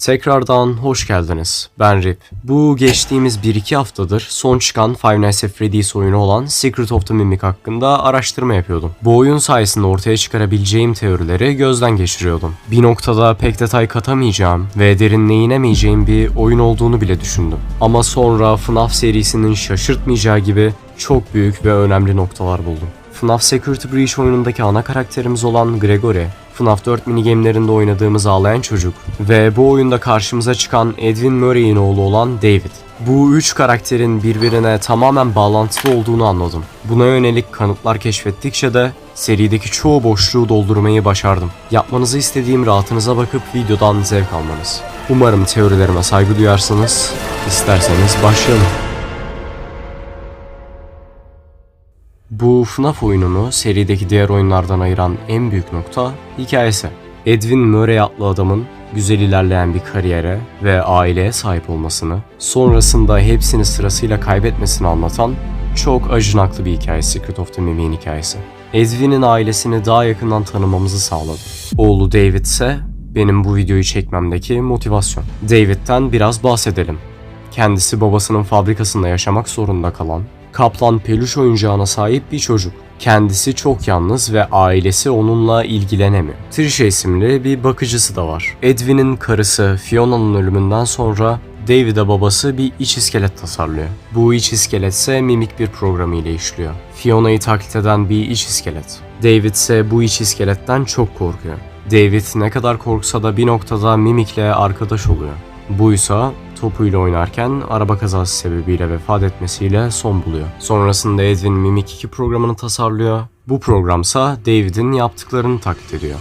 Tekrardan hoş geldiniz. Ben Rip. Bu geçtiğimiz 1-2 haftadır son çıkan Five Nights at Freddy's oyunu olan Secret of the Mimic hakkında araştırma yapıyordum. Bu oyun sayesinde ortaya çıkarabileceğim teorileri gözden geçiriyordum. Bir noktada pek detay katamayacağım ve derinine inemeyeceğim bir oyun olduğunu bile düşündüm. Ama sonra FNAF serisinin şaşırtmayacağı gibi çok büyük ve önemli noktalar buldum. FNAF Security Breach oyunundaki ana karakterimiz olan Gregory, FNAF 4 minigame'lerinde oynadığımız ağlayan çocuk ve bu oyunda karşımıza çıkan Edwin Murray'in oğlu olan David. Bu üç karakterin birbirine tamamen bağlantılı olduğunu anladım. Buna yönelik kanıtlar keşfettikçe de serideki çoğu boşluğu doldurmayı başardım. Yapmanızı istediğim rahatınıza bakıp videodan zevk almanız. Umarım teorilerime saygı duyarsınız. İsterseniz başlayalım. Bu FNAF oyununu serideki diğer oyunlardan ayıran en büyük nokta hikayesi. Edwin Murray adlı adamın güzel ilerleyen bir kariyere ve aileye sahip olmasını, sonrasında hepsini sırasıyla kaybetmesini anlatan çok acınaklı bir hikaye Secret of the Mimic'in hikayesi. Edwin'in ailesini daha yakından tanımamızı sağladı. Oğlu David ise benim bu videoyu çekmemdeki motivasyon. David'den biraz bahsedelim. Kendisi babasının fabrikasında yaşamak zorunda kalan, kaplan peluş oyuncağına sahip bir çocuk. Kendisi çok yalnız ve ailesi onunla ilgilenemiyor. Trisha isimli bir bakıcısı da var. Edwin'in karısı Fiona'nın ölümünden sonra David'e babası bir iç iskelet tasarlıyor. Bu iç iskelet ise mimik bir programı ile işliyor. Fiona'yı taklit eden bir iç iskelet. David ise bu iç iskeletten çok korkuyor. David ne kadar korksa da bir noktada mimikle arkadaş oluyor. Buysa topuyla oynarken araba kazası sebebiyle vefat etmesiyle son buluyor. Sonrasında Edwin Mimik 2 programını tasarlıyor. Bu programsa David'in yaptıklarını taklit ediyor.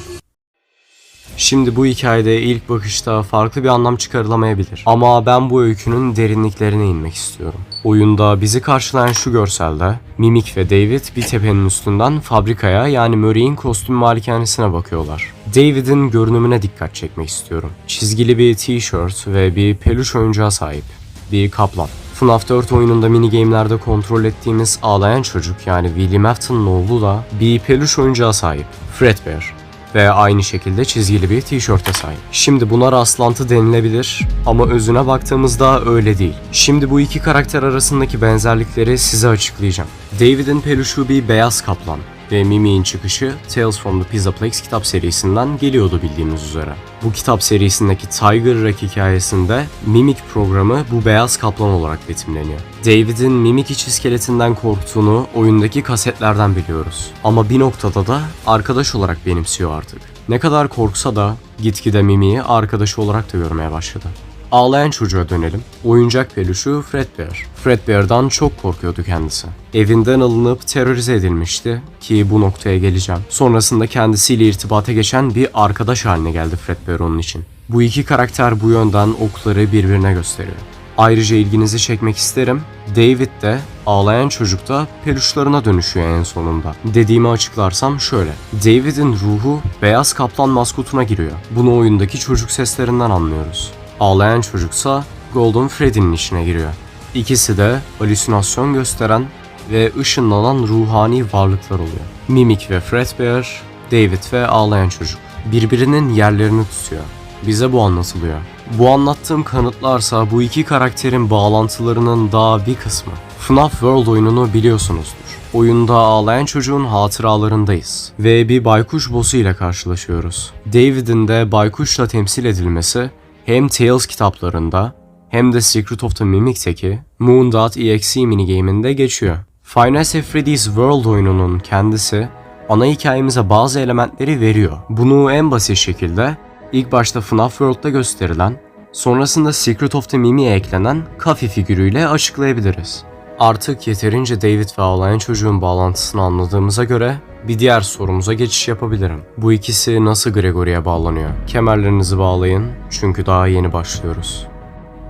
Şimdi bu hikayede ilk bakışta farklı bir anlam çıkarılamayabilir. Ama ben bu öykünün derinliklerine inmek istiyorum. Oyunda bizi karşılayan şu görselde Mimik ve David bir tepenin üstünden fabrikaya yani Murray'in kostüm malikanesine bakıyorlar. David'in görünümüne dikkat çekmek istiyorum. Çizgili bir tişört ve bir peluş oyuncağa sahip. Bir kaplan. FNAF 4 oyununda minigame'lerde kontrol ettiğimiz ağlayan çocuk yani William Afton'un oğlu da bir peluş oyuncağa sahip. Fredbear ve aynı şekilde çizgili bir tişörte sahip. Şimdi buna rastlantı denilebilir ama özüne baktığımızda öyle değil. Şimdi bu iki karakter arasındaki benzerlikleri size açıklayacağım. David'in peluşu bir beyaz kaplan ve Mimi'nin çıkışı Tales from the Pizza Plex kitap serisinden geliyordu bildiğimiz üzere. Bu kitap serisindeki Tiger Rock hikayesinde Mimik programı bu beyaz kaplan olarak betimleniyor. David'in Mimik iç iskeletinden korktuğunu oyundaki kasetlerden biliyoruz. Ama bir noktada da arkadaş olarak benimsiyor artık. Ne kadar korksa da gitgide Mimi'yi arkadaşı olarak da görmeye başladı. Ağlayan çocuğa dönelim. Oyuncak peluşu Fredbear. Fredbear'dan çok korkuyordu kendisi. Evinden alınıp terörize edilmişti ki bu noktaya geleceğim. Sonrasında kendisiyle irtibata geçen bir arkadaş haline geldi Fredbear onun için. Bu iki karakter bu yönden okları birbirine gösteriyor. Ayrıca ilginizi çekmek isterim. David de ağlayan çocukta peluşlarına dönüşüyor en sonunda. Dediğimi açıklarsam şöyle. David'in ruhu beyaz kaplan maskotuna giriyor. Bunu oyundaki çocuk seslerinden anlıyoruz. Ağlayan çocuksa Golden Freddy'nin içine giriyor. İkisi de halüsinasyon gösteren ve ışınlanan ruhani varlıklar oluyor. Mimik ve Fredbear, David ve ağlayan çocuk. Birbirinin yerlerini tutuyor. Bize bu anlatılıyor. Bu anlattığım kanıtlarsa bu iki karakterin bağlantılarının daha bir kısmı. FNAF World oyununu biliyorsunuzdur. Oyunda ağlayan çocuğun hatıralarındayız ve bir baykuş boss'u ile karşılaşıyoruz. David'in de baykuşla temsil edilmesi hem Tales kitaplarında hem de Secret of the Mimic'teki Moon.exe minigame'inde geçiyor. At Freddy's World oyununun kendisi ana hikayemize bazı elementleri veriyor. Bunu en basit şekilde ilk başta FNAF World'da gösterilen, sonrasında Secret of the Mimi'ye eklenen Kafi figürüyle açıklayabiliriz. Artık yeterince David ve ağlayan çocuğun bağlantısını anladığımıza göre bir diğer sorumuza geçiş yapabilirim. Bu ikisi nasıl Gregory'e bağlanıyor? Kemerlerinizi bağlayın çünkü daha yeni başlıyoruz.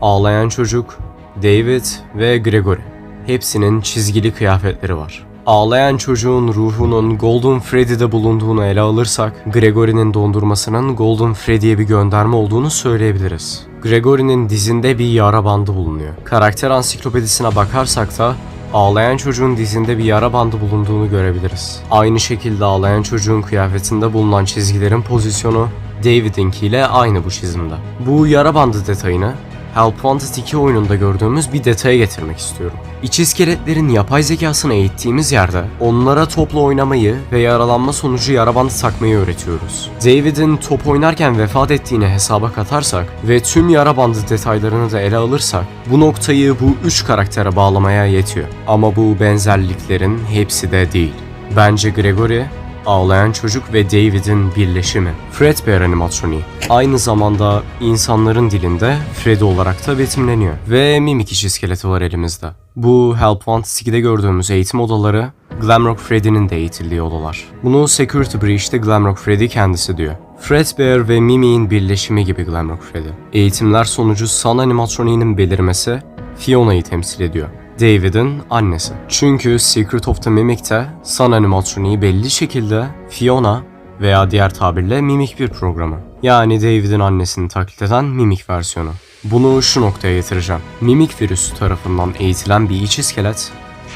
Ağlayan çocuk, David ve Gregory. Hepsinin çizgili kıyafetleri var. Ağlayan çocuğun ruhunun Golden Freddy'de bulunduğunu ele alırsak, Gregory'nin dondurmasının Golden Freddy'ye bir gönderme olduğunu söyleyebiliriz. Gregory'nin dizinde bir yara bandı bulunuyor. Karakter ansiklopedisine bakarsak da ağlayan çocuğun dizinde bir yara bandı bulunduğunu görebiliriz. Aynı şekilde ağlayan çocuğun kıyafetinde bulunan çizgilerin pozisyonu David'inkiyle aynı bu çizimde. Bu yara bandı detayını Wanted 2 oyununda gördüğümüz bir detaya getirmek istiyorum. İç iskeletlerin yapay zekasını eğittiğimiz yerde onlara topla oynamayı ve yaralanma sonucu yara bandı takmayı öğretiyoruz. David'in top oynarken vefat ettiğini hesaba katarsak ve tüm yara bandı detaylarını da ele alırsak bu noktayı bu üç karaktere bağlamaya yetiyor. Ama bu benzerliklerin hepsi de değil. Bence Gregory Ağlayan çocuk ve David'in birleşimi. Fredbear animatroniği. Aynı zamanda insanların dilinde Freddy olarak da betimleniyor. Ve mimik iç iskeleti var elimizde. Bu Help Wanted 2'de gördüğümüz eğitim odaları Glamrock Freddy'nin de eğitildiği odalar. Bunu Security Breach'te Glamrock Freddy kendisi diyor. Fredbear ve Mimi'nin birleşimi gibi Glamrock Freddy. Eğitimler sonucu Sun animatroniğinin belirmesi Fiona'yı temsil ediyor. David'in annesi. Çünkü Secret of the Mimic'te Sun animatroniği belli şekilde Fiona veya diğer tabirle mimik bir programı. Yani David'in annesini taklit eden mimik versiyonu. Bunu şu noktaya getireceğim. Mimik virüsü tarafından eğitilen bir iç iskelet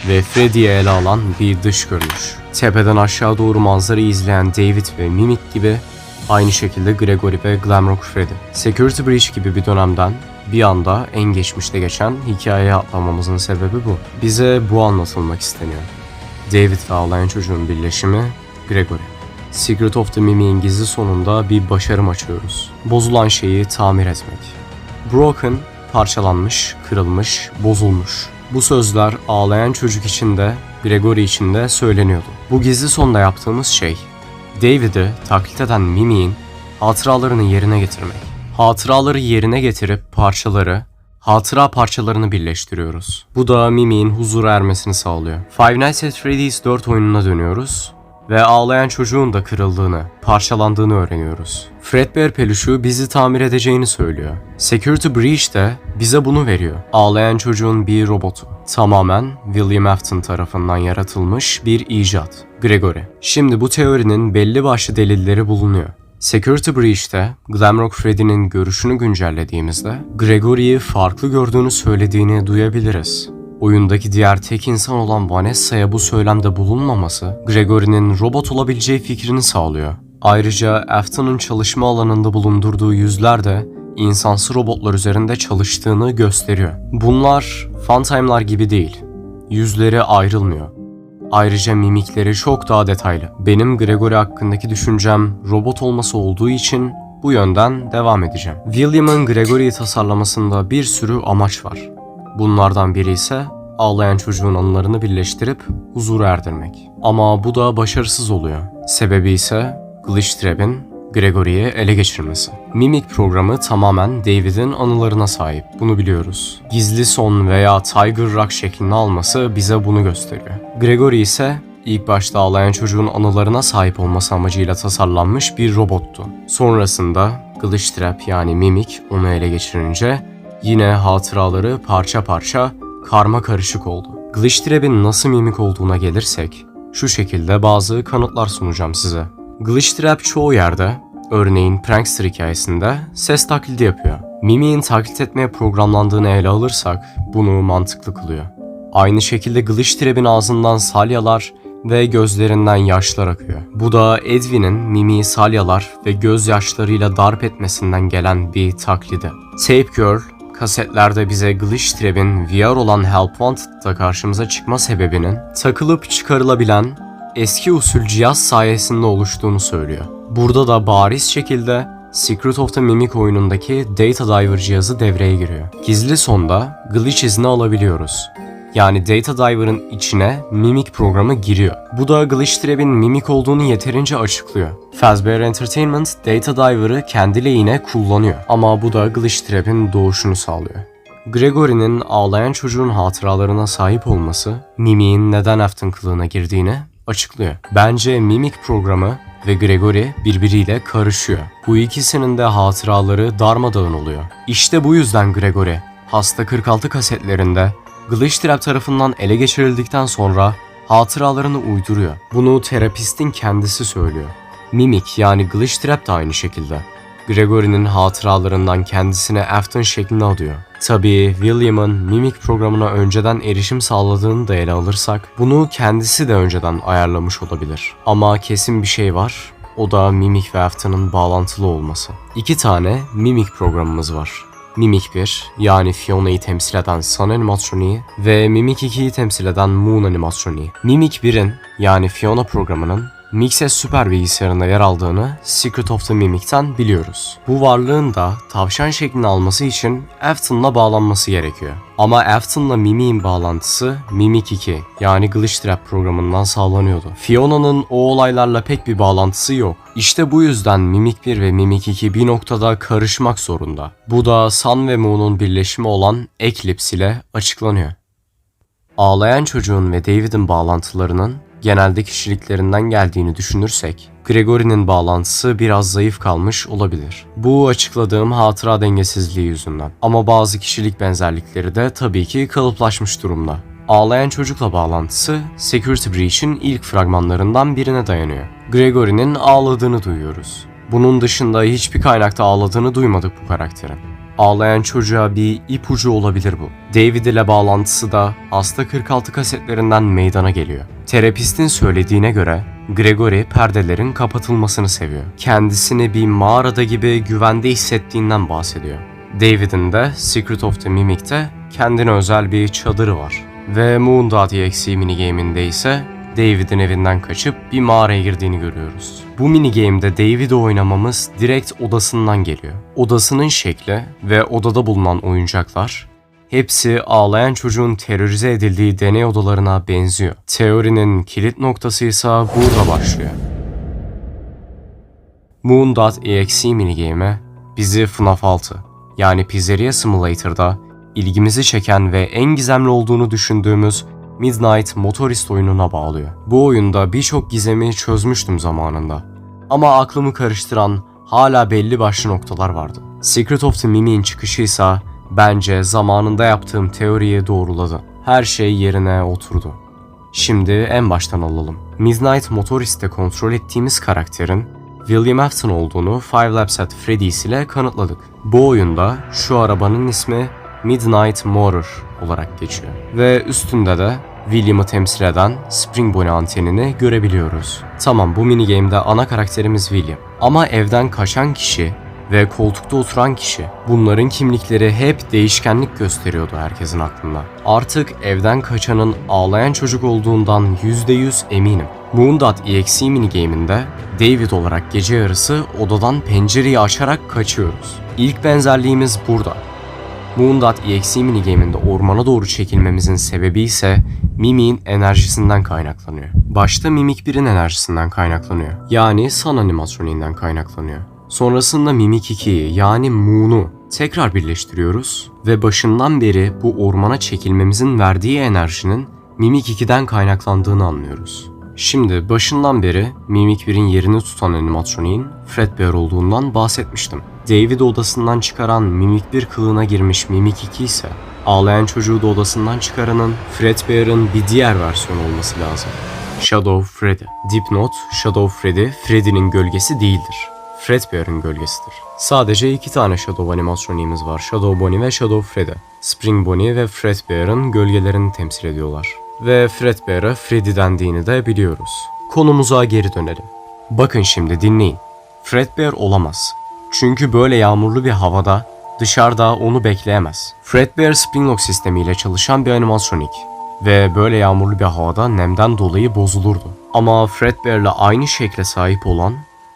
ve Freddy'yi ele alan bir dış görünüş. Tepeden aşağı doğru manzarayı izleyen David ve Mimik gibi aynı şekilde Gregory ve Glamrock Freddy. Security Breach gibi bir dönemden bir anda en geçmişte geçen hikayeye atlamamızın sebebi bu. Bize bu anlatılmak isteniyor. David ve ağlayan çocuğun birleşimi Gregory. Secret of the Mimi'nin gizli sonunda bir başarım açıyoruz. Bozulan şeyi tamir etmek. Broken, parçalanmış, kırılmış, bozulmuş. Bu sözler ağlayan çocuk için de Gregory için de söyleniyordu. Bu gizli sonda yaptığımız şey, David'i taklit eden Mimi'nin hatıralarını yerine getirmek. Hatıraları yerine getirip parçaları, hatıra parçalarını birleştiriyoruz. Bu da Mimi'nin huzura ermesini sağlıyor. Five Nights at Freddy's 4 oyununa dönüyoruz ve ağlayan çocuğun da kırıldığını, parçalandığını öğreniyoruz. Fredbear peluşu bizi tamir edeceğini söylüyor. Security Breach de bize bunu veriyor. Ağlayan çocuğun bir robotu. Tamamen William Afton tarafından yaratılmış bir icat. Gregory. Şimdi bu teorinin belli başlı delilleri bulunuyor. Security Breach'te Glamrock Freddy'nin görüşünü güncellediğimizde Gregory'yi farklı gördüğünü söylediğini duyabiliriz. Oyundaki diğer tek insan olan Vanessa'ya bu söylemde bulunmaması Gregory'nin robot olabileceği fikrini sağlıyor. Ayrıca Afton'un çalışma alanında bulundurduğu yüzler de insansı robotlar üzerinde çalıştığını gösteriyor. Bunlar Funtime'lar gibi değil. Yüzleri ayrılmıyor. Ayrıca mimikleri çok daha detaylı. Benim Gregory hakkındaki düşüncem robot olması olduğu için bu yönden devam edeceğim. William'ın Gregory'yi tasarlamasında bir sürü amaç var. Bunlardan biri ise ağlayan çocuğun anılarını birleştirip huzura erdirmek. Ama bu da başarısız oluyor. Sebebi ise Glitchtrap'in Gregory'yi ele geçirmesi. Mimik programı tamamen David'in anılarına sahip. Bunu biliyoruz. Gizli son veya Tiger Rock şeklini alması bize bunu gösteriyor. Gregory ise ilk başta ağlayan çocuğun anılarına sahip olması amacıyla tasarlanmış bir robottu. Sonrasında Glitchtrap yani Mimik onu ele geçirince yine hatıraları parça parça karma karışık oldu. Glitchtrap'in nasıl mimik olduğuna gelirsek şu şekilde bazı kanıtlar sunacağım size. Glitchtrap çoğu yerde, örneğin Prankster hikayesinde ses taklidi yapıyor. Mimi'nin taklit etmeye programlandığını ele alırsak bunu mantıklı kılıyor. Aynı şekilde Glitchtrap'in ağzından salyalar ve gözlerinden yaşlar akıyor. Bu da Edwin'in Mimi'yi salyalar ve gözyaşlarıyla darp etmesinden gelen bir taklidi. Tape Girl, kasetlerde bize Glitchtrap'in VR olan Help Wanted'da karşımıza çıkma sebebinin takılıp çıkarılabilen eski usul cihaz sayesinde oluştuğunu söylüyor. Burada da bariz şekilde Secret of the Mimic oyunundaki Data Diver cihazı devreye giriyor. Gizli sonda glitch izni alabiliyoruz. Yani Data Diver'ın içine Mimic programı giriyor. Bu da Glitchtrap'in Mimic olduğunu yeterince açıklıyor. Fazbear Entertainment Data Diver'ı kendi lehine kullanıyor. Ama bu da Glitchtrap'in doğuşunu sağlıyor. Gregory'nin ağlayan çocuğun hatıralarına sahip olması, Mimic'in neden Afton kılığına girdiğini açıklıyor. Bence Mimic programı ve Gregory birbiriyle karışıyor. Bu ikisinin de hatıraları darmadağın oluyor. İşte bu yüzden Gregory, Hasta 46 kasetlerinde Glitchtrap tarafından ele geçirildikten sonra hatıralarını uyduruyor. Bunu terapistin kendisi söylüyor. Mimic yani Glitchtrap da aynı şekilde. Gregory'nin hatıralarından kendisine Afton şeklini alıyor. Tabii William'ın Mimic programına önceden erişim sağladığını da ele alırsak bunu kendisi de önceden ayarlamış olabilir. Ama kesin bir şey var. O da Mimic ve Afton'ın bağlantılı olması. İki tane Mimic programımız var. Mimic 1 yani Fiona'yı temsil eden Sun animatroniği ve Mimic 2'yi temsil eden Moon animatroniği. Mimic 1'in yani Fiona programının Mixes süper bilgisayarında yer aldığını Secret of the Mimic'ten biliyoruz. Bu varlığın da tavşan şeklini alması için Afton'la bağlanması gerekiyor. Ama Afton'la Mimic'in bağlantısı Mimic 2 yani Glitch Trap programından sağlanıyordu. Fiona'nın o olaylarla pek bir bağlantısı yok. İşte bu yüzden Mimic 1 ve Mimic 2 bir noktada karışmak zorunda. Bu da Sun ve Moon'un birleşimi olan Eclipse ile açıklanıyor. Ağlayan çocuğun ve David'in bağlantılarının genelde kişiliklerinden geldiğini düşünürsek, Gregory'nin bağlantısı biraz zayıf kalmış olabilir. Bu açıkladığım hatıra dengesizliği yüzünden. Ama bazı kişilik benzerlikleri de tabii ki kalıplaşmış durumda. Ağlayan çocukla bağlantısı Security Breach'in ilk fragmanlarından birine dayanıyor. Gregory'nin ağladığını duyuyoruz. Bunun dışında hiçbir kaynakta ağladığını duymadık bu karakterin. Ağlayan çocuğa bir ipucu olabilir bu. David ile bağlantısı da hasta 46 kasetlerinden meydana geliyor. Terapistin söylediğine göre Gregory perdelerin kapatılmasını seviyor. Kendisini bir mağarada gibi güvende hissettiğinden bahsediyor. David'in de Secret of the Mimic'te kendine özel bir çadırı var. Ve Moon.exe minigame'inde ise David'in evinden kaçıp bir mağaraya girdiğini görüyoruz. Bu minigame'de David'i oynamamız direkt odasından geliyor. Odasının şekli ve odada bulunan oyuncaklar hepsi ağlayan çocuğun terörize edildiği deney odalarına benziyor. Teorinin kilit noktası ise burada başlıyor. Moon.exe minigame'e bizi FNAF 6 yani Pizzeria Simulator'da ilgimizi çeken ve en gizemli olduğunu düşündüğümüz Midnight Motorist oyununa bağlıyor. Bu oyunda birçok gizemi çözmüştüm zamanında. Ama aklımı karıştıran hala belli başlı noktalar vardı. Secret of the Mimi'nin çıkışıysa bence zamanında yaptığım teoriyi doğruladı. Her şey yerine oturdu. Şimdi en baştan alalım. Midnight Motorist'te kontrol ettiğimiz karakterin William Afton olduğunu Five Laps at Freddy's ile kanıtladık. Bu oyunda şu arabanın ismi Midnight Motor olarak geçiyor. Ve üstünde de William'ı temsil eden Spring Bonnie antenini görebiliyoruz. Tamam bu minigame'de ana karakterimiz William. Ama evden kaçan kişi ve koltukta oturan kişi. Bunların kimlikleri hep değişkenlik gösteriyordu herkesin aklında. Artık evden kaçanın ağlayan çocuk olduğundan %100 eminim. Moon.exe minigame'inde David olarak gece yarısı odadan pencereyi açarak kaçıyoruz. İlk benzerliğimiz burada. Moon.exe minigame'inde ormana doğru çekilmemizin sebebi ise Mimi'nin enerjisinden kaynaklanıyor. Başta Mimik 1'in enerjisinden kaynaklanıyor. Yani Sun animasyoninden kaynaklanıyor. Sonrasında Mimik 2'yi yani Moon'u tekrar birleştiriyoruz ve başından beri bu ormana çekilmemizin verdiği enerjinin Mimik 2'den kaynaklandığını anlıyoruz. Şimdi başından beri Mimik 1'in yerini tutan animatroniğin Fredbear olduğundan bahsetmiştim. David odasından çıkaran Mimik 1 kılığına girmiş Mimik 2 ise ağlayan çocuğu da odasından çıkaranın Fredbear'ın bir diğer versiyonu olması lazım. Shadow Freddy. Dipnot, Shadow Freddy, Freddy'nin gölgesi değildir. Fredbear'ın gölgesidir. Sadece iki tane Shadow animasyonimiz var. Shadow Bonnie ve Shadow Freddy. Spring Bonnie ve Fredbear'ın gölgelerini temsil ediyorlar. Ve Fredbear'a Freddy dendiğini de biliyoruz. Konumuza geri dönelim. Bakın şimdi dinleyin. Fredbear olamaz. Çünkü böyle yağmurlu bir havada dışarıda onu bekleyemez. Fredbear Springlock sistemiyle çalışan bir animatronik ve böyle yağmurlu bir havada nemden dolayı bozulurdu. Ama Fredbear'la aynı şekle sahip olan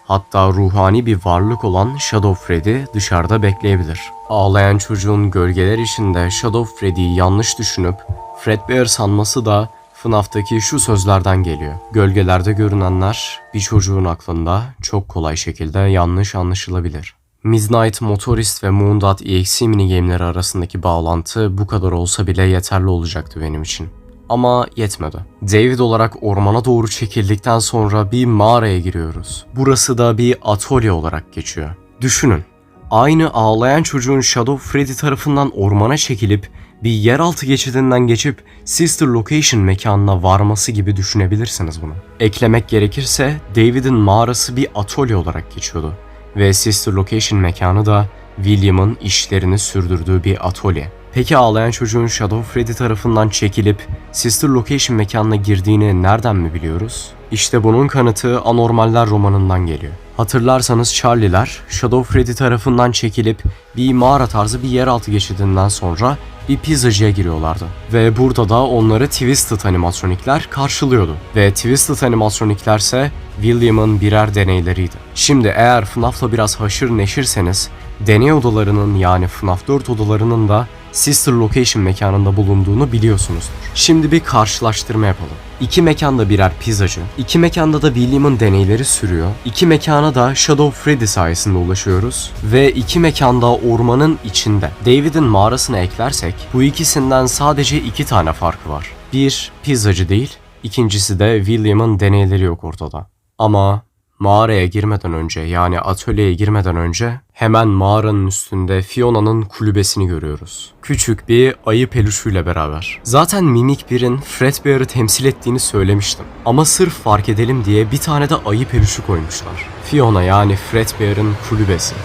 hatta ruhani bir varlık olan Shadow Freddy dışarıda bekleyebilir. Ağlayan çocuğun gölgeler içinde Shadow Freddy'yi yanlış düşünüp Fredbear sanması da FNAF'taki şu sözlerden geliyor. Gölgelerde görünenler bir çocuğun aklında çok kolay şekilde yanlış anlaşılabilir. Midnight Motorist ve Moon.exe minigame'leri arasındaki bağlantı bu kadar olsa bile yeterli olacaktı benim için. Ama yetmedi. David olarak ormana doğru çekildikten sonra bir mağaraya giriyoruz. Burası da bir atölye olarak geçiyor. Düşünün, aynı ağlayan çocuğun Shadow Freddy tarafından ormana çekilip bir yeraltı geçidinden geçip Sister Location mekanına varması gibi düşünebilirsiniz bunu. Eklemek gerekirse David'in mağarası bir atölye olarak geçiyordu ve Sister Location mekanı da William'ın işlerini sürdürdüğü bir atölye. Peki ağlayan çocuğun Shadow Freddy tarafından çekilip Sister Location mekanına girdiğini nereden mi biliyoruz? İşte bunun kanıtı Anormaller romanından geliyor. Hatırlarsanız Charlie'ler Shadow Freddy tarafından çekilip bir mağara tarzı bir yeraltı geçidinden sonra bir pizzacıya giriyorlardı. Ve burada da onları Twisted animatronikler karşılıyordu. Ve Twisted animatronikler ise William'ın birer deneyleriydi. Şimdi eğer FNAF'la biraz haşır neşirseniz deney odalarının yani FNAF 4 odalarının da Sister Location mekanında bulunduğunu biliyorsunuzdur. Şimdi bir karşılaştırma yapalım. İki mekanda birer pizzacı, iki mekanda da William'ın deneyleri sürüyor, iki mekana da Shadow Freddy sayesinde ulaşıyoruz ve iki mekanda ormanın içinde. David'in mağarasını eklersek bu ikisinden sadece iki tane farkı var. Bir, pizzacı değil, ikincisi de William'ın deneyleri yok ortada. Ama Mağaraya girmeden önce yani atölyeye girmeden önce hemen mağaranın üstünde Fiona'nın kulübesini görüyoruz. Küçük bir ayı peluşuyla beraber. Zaten Mimik 1'in Fredbear'ı temsil ettiğini söylemiştim. Ama sırf fark edelim diye bir tane de ayı peluşu koymuşlar. Fiona yani Fredbear'ın kulübesi.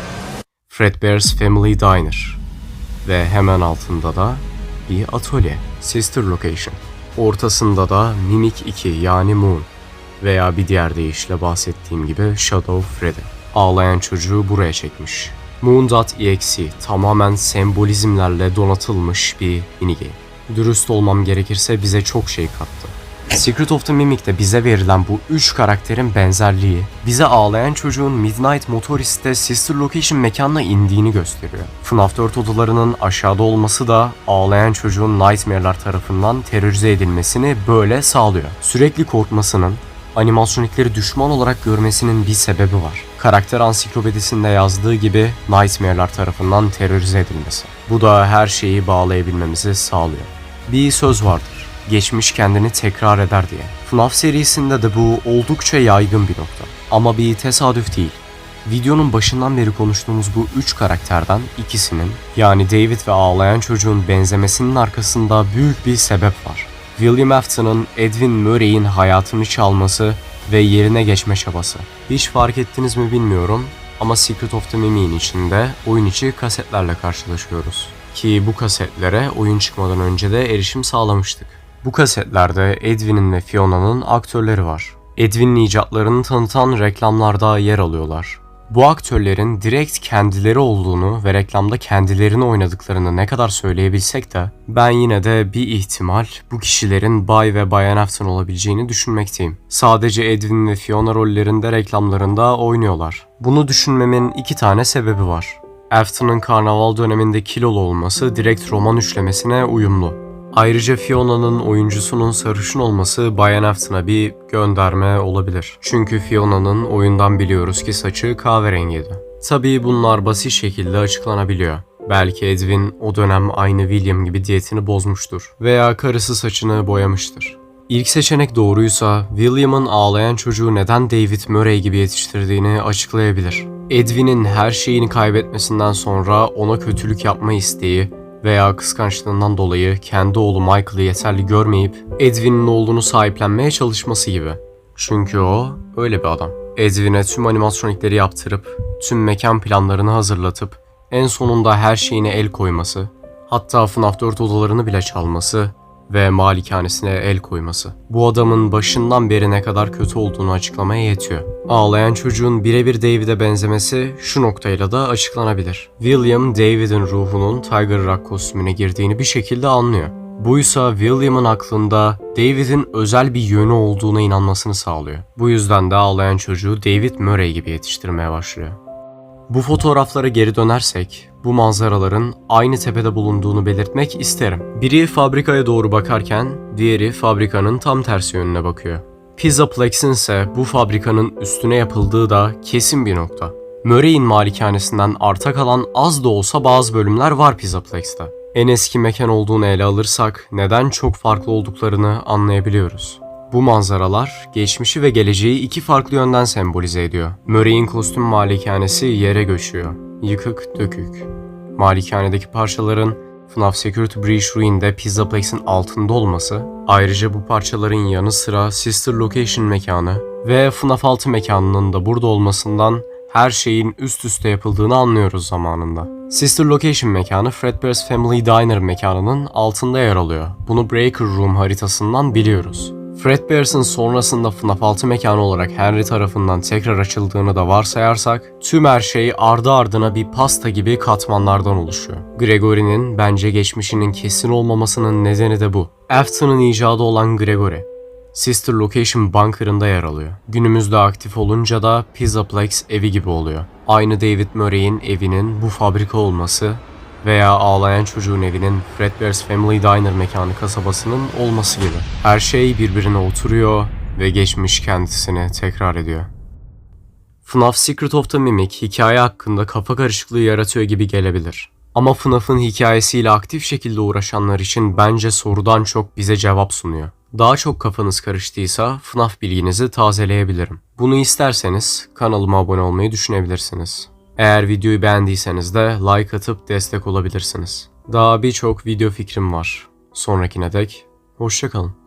Fredbear's Family Diner. Ve hemen altında da bir atölye. Sister Location. Ortasında da Mimik 2 yani Moon veya bir diğer deyişle bahsettiğim gibi Shadow Freddy. Ağlayan çocuğu buraya çekmiş. Moon.exe tamamen sembolizmlerle donatılmış bir minigame. Dürüst olmam gerekirse bize çok şey kattı. Secret of the Mimic'te bize verilen bu üç karakterin benzerliği, bize ağlayan çocuğun Midnight Motorist'te Sister Location mekanına indiğini gösteriyor. FNAF 4 odalarının aşağıda olması da ağlayan çocuğun Nightmare'lar tarafından terörize edilmesini böyle sağlıyor. Sürekli korkmasının, animatronikleri düşman olarak görmesinin bir sebebi var. Karakter ansiklopedisinde yazdığı gibi Nightmare'lar tarafından terörize edilmesi. Bu da her şeyi bağlayabilmemizi sağlıyor. Bir söz vardır. Geçmiş kendini tekrar eder diye. FNAF serisinde de bu oldukça yaygın bir nokta. Ama bir tesadüf değil. Videonun başından beri konuştuğumuz bu üç karakterden ikisinin yani David ve ağlayan çocuğun benzemesinin arkasında büyük bir sebep var. William Afton'ın Edwin Murray'in hayatını çalması ve yerine geçme çabası. Hiç fark ettiniz mi bilmiyorum ama Secret of the Mimic'in içinde oyun içi kasetlerle karşılaşıyoruz. Ki bu kasetlere oyun çıkmadan önce de erişim sağlamıştık. Bu kasetlerde Edwin'in ve Fiona'nın aktörleri var. Edwin'in icatlarını tanıtan reklamlarda yer alıyorlar. Bu aktörlerin direkt kendileri olduğunu ve reklamda kendilerini oynadıklarını ne kadar söyleyebilsek de ben yine de bir ihtimal bu kişilerin Bay ve Bayan Afton olabileceğini düşünmekteyim. Sadece Edwin ve Fiona rollerinde reklamlarında oynuyorlar. Bunu düşünmemin iki tane sebebi var. Afton'ın karnaval döneminde kilolu olması direkt roman üçlemesine uyumlu. Ayrıca Fiona'nın oyuncusunun sarışın olması Bayan Afton'a bir gönderme olabilir. Çünkü Fiona'nın oyundan biliyoruz ki saçı kahverengiydi. Tabii bunlar basit şekilde açıklanabiliyor. Belki Edwin o dönem aynı William gibi diyetini bozmuştur veya karısı saçını boyamıştır. İlk seçenek doğruysa William'ın ağlayan çocuğu neden David Murray gibi yetiştirdiğini açıklayabilir. Edwin'in her şeyini kaybetmesinden sonra ona kötülük yapma isteği veya kıskançlığından dolayı kendi oğlu Michael'ı yeterli görmeyip Edwin'in oğlunu sahiplenmeye çalışması gibi. Çünkü o öyle bir adam. Edwin'e tüm animatronikleri yaptırıp, tüm mekan planlarını hazırlatıp, en sonunda her şeyine el koyması, hatta FNAF 4 odalarını bile çalması ve malikanesine el koyması. Bu adamın başından beri ne kadar kötü olduğunu açıklamaya yetiyor. Ağlayan çocuğun birebir David'e benzemesi şu noktayla da açıklanabilir. William, David'in ruhunun Tiger Rock kostümüne girdiğini bir şekilde anlıyor. Buysa William'ın aklında David'in özel bir yönü olduğuna inanmasını sağlıyor. Bu yüzden de ağlayan çocuğu David Murray gibi yetiştirmeye başlıyor. Bu fotoğraflara geri dönersek, bu manzaraların aynı tepede bulunduğunu belirtmek isterim. Biri fabrikaya doğru bakarken, diğeri fabrikanın tam tersi yönüne bakıyor. Pizzaplex'in ise bu fabrikanın üstüne yapıldığı da kesin bir nokta. Murray'in malikanesinden arta kalan az da olsa bazı bölümler var Pizzaplex'te. En eski mekan olduğunu ele alırsak neden çok farklı olduklarını anlayabiliyoruz. Bu manzaralar geçmişi ve geleceği iki farklı yönden sembolize ediyor. Murray'in kostüm malikanesi yere göçüyor. Yıkık dökük. Malikanedeki parçaların FNAF Security Breach Ruin'de Pizzaplex'in altında olması, ayrıca bu parçaların yanı sıra Sister Location mekanı ve FNAF 6 mekanının da burada olmasından her şeyin üst üste yapıldığını anlıyoruz zamanında. Sister Location mekanı Fredbear's Family Diner mekanının altında yer alıyor. Bunu Breaker Room haritasından biliyoruz. Fredbears'ın sonrasında FNAF 6 mekanı olarak Henry tarafından tekrar açıldığını da varsayarsak, tüm her şey ardı ardına bir pasta gibi katmanlardan oluşuyor. Gregory'nin bence geçmişinin kesin olmamasının nedeni de bu. Afton'ın icadı olan Gregory, Sister Location bunkerında yer alıyor. Günümüzde aktif olunca da Pizzaplex evi gibi oluyor. Aynı David Murray'in evinin bu fabrika olması veya ağlayan çocuğun evinin Fredbear's Family Diner mekanı kasabasının olması gibi. Her şey birbirine oturuyor ve geçmiş kendisini tekrar ediyor. FNAF Secret of the Mimic hikaye hakkında kafa karışıklığı yaratıyor gibi gelebilir. Ama FNAF'ın hikayesiyle aktif şekilde uğraşanlar için bence sorudan çok bize cevap sunuyor. Daha çok kafanız karıştıysa FNAF bilginizi tazeleyebilirim. Bunu isterseniz kanalıma abone olmayı düşünebilirsiniz. Eğer videoyu beğendiyseniz de like atıp destek olabilirsiniz. Daha birçok video fikrim var. Sonrakine dek hoşçakalın.